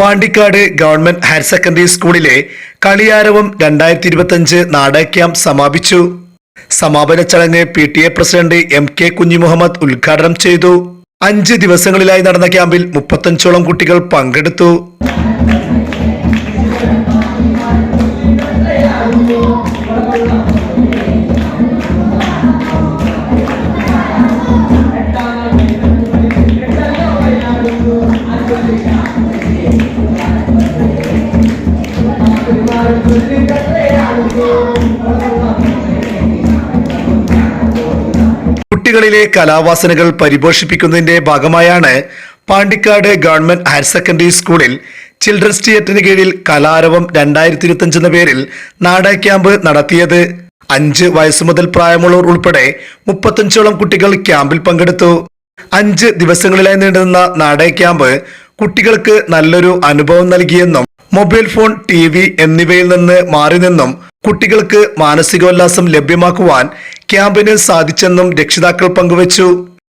Pandikkad government higher secondary സ്കൂളിലെ കളിയാരവം രണ്ടായിരത്തി ഇരുപത്തിയഞ്ച് നാടക്യാം സമാപിച്ചു. സമാപന ചടങ്ങ് P T A president M K Kunhimuhammad ഉദ്ഘാടനം ചെയ്തു. അഞ്ച് ദിവസങ്ങളിലായി നടന്ന ക്യാമ്പിൽ മുപ്പത്തഞ്ചോളം കുട്ടികൾ പങ്കെടുത്തു. കുട്ടികളിലെ കലാവാസനകൾ പരിപോഷിപ്പിക്കുന്നതിന്റെ ഭാഗമായാണ് പാണ്ടിക്കാട് ഗവൺമെന്റ് ഹയർ സെക്കൻഡറി സ്കൂളിൽ ചിൽഡ്രൻസ് തിയേറ്ററിന് കീഴിൽ കലാരവം രണ്ടായിരത്തി ഇരുപത്തിയഞ്ച് എന്ന പേരിൽ നാടക ക്യാമ്പ് നടത്തിയത്. അഞ്ച് വയസ്സ് മുതൽ പ്രായമുള്ളവർ ഉൾപ്പെടെ മുപ്പത്തഞ്ചോളം കുട്ടികൾ ക്യാമ്പിൽ പങ്കെടുത്തു. അഞ്ച് ദിവസങ്ങളിലായി നീണ്ടുനിന്ന നാടക ക്യാമ്പ് കുട്ടികൾക്ക് നല്ലൊരു അനുഭവം നൽകിയെന്നും മൊബൈൽ ഫോൺ ടി വി എന്നിവയിൽ നിന്ന് മാറി നിന്നും കുട്ടികൾക്ക് മാനസികോല്ലാസം ലഭ്യമാക്കുവാൻ ക്യാമ്പിന് സാധിച്ചെന്നും രക്ഷിതാക്കൾ പങ്കുവച്ചു.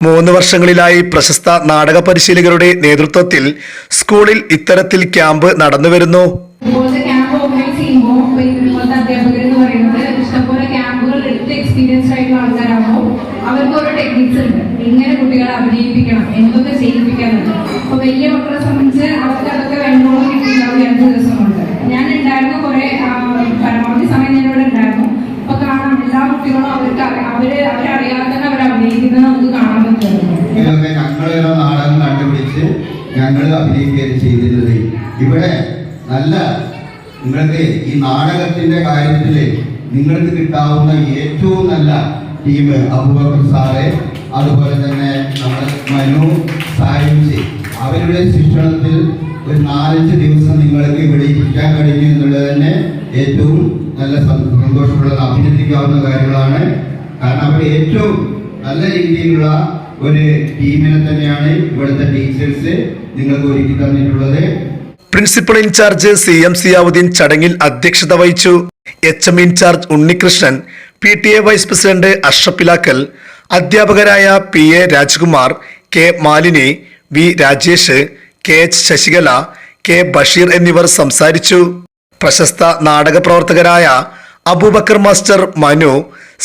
മൂന്ന് വർഷങ്ങളിലായി പ്രശസ്ത നാടക പരിശീലകരുടെ നേതൃത്വത്തിൽ സ്കൂളിൽ ഇത്തരത്തിൽ ക്യാമ്പ് നടന്നുവരുന്നു. എക്സ്പീരിയൻസ്ഡ് ആയിട്ടുള്ള ആൾക്കാരാകുമ്പോൾ അവർക്ക് ഓരോ ടെക്നിക്സ് ഉണ്ട്. എങ്ങനെ കുട്ടികളെ അഭിനയിപ്പിക്കണം എന്തൊക്കെ ചെയ്യിപ്പിക്കാനുണ്ട് അപ്പൊ വലിയ മക്കളെ സംബന്ധിച്ച് അവർക്ക് അതൊക്കെ വേണ്ടോളം കിട്ടിയിട്ടുണ്ടാവും രണ്ട് ദിവസം കൊണ്ട് ഞാൻ ഉണ്ടായിരുന്ന കുറെ പരമാവധി സമയം ഞാൻ ഇവിടെ ഉണ്ടായിരുന്നു. അപ്പൊ കാണാം എല്ലാ കുട്ടികളും അവർക്ക് അവർ അവരറിയാതെ തന്നെ അവർ അഭിനയിക്കുന്നത് നമുക്ക് കാണാൻ കണ്ടുപിടിച്ച് ഞങ്ങൾ അഭിനയിക്കുകയാണ് ചെയ്തിരുന്നത്. ഇവിടെ നല്ല നിങ്ങൾക്ക് ഈ നാടകത്തിന്റെ കാര്യത്തിൽ നിങ്ങൾക്ക് കിട്ടാവുന്ന ഏറ്റവും നല്ല ടീം അബൂബക്കർ സാറെ. അതുപോലെ തന്നെ നമ്മുടെ മനു സായുജി. അവരുടെ ശിക്ഷണത്തിൽ ഒരു നാലഞ്ച് ദിവസം നിങ്ങൾക്ക് ഇവിടെ ഇരിക്കാൻ കഴിഞ്ഞു എന്നുള്ളത് തന്നെ ഏറ്റവും നല്ല സന്തോഷമുള്ളത്. അഭിനന്ദിക്കാവുന്ന കാര്യങ്ങളാണ്. കാരണം അവർ ഏറ്റവും നല്ല രീതിയിലുള്ള ഒരു ടീമിനെ തന്നെയാണ് ഇവിടുത്തെ ടീച്ചേഴ്സ് നിങ്ങൾക്ക് ഒരുക്കി തന്നിട്ടുള്ളത്. Principal in charge C M Ziyaudheen ചടങ്ങിൽ അധ്യക്ഷത വഹിച്ചു. H M in charge Unnikrishnan P T A vice president Ashraf Ilakkal അധ്യാപകരായ P A Rajkumar K Malini V Rajesh K H Sasikala K Basheer എന്നിവർ സംസാരിച്ചു. പ്രശസ്ത നാടക പ്രവർത്തകരായ അബൂബക്കർ മാസ്റ്റർ മനു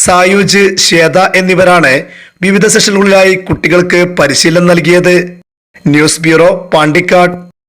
സായൂജ് ശ്വേത എന്നിവരാണ് വിവിധ സെഷനുകളിലായി കുട്ടികൾക്ക് പരിശീലനം നൽകിയത്. News bureau Pandikkad.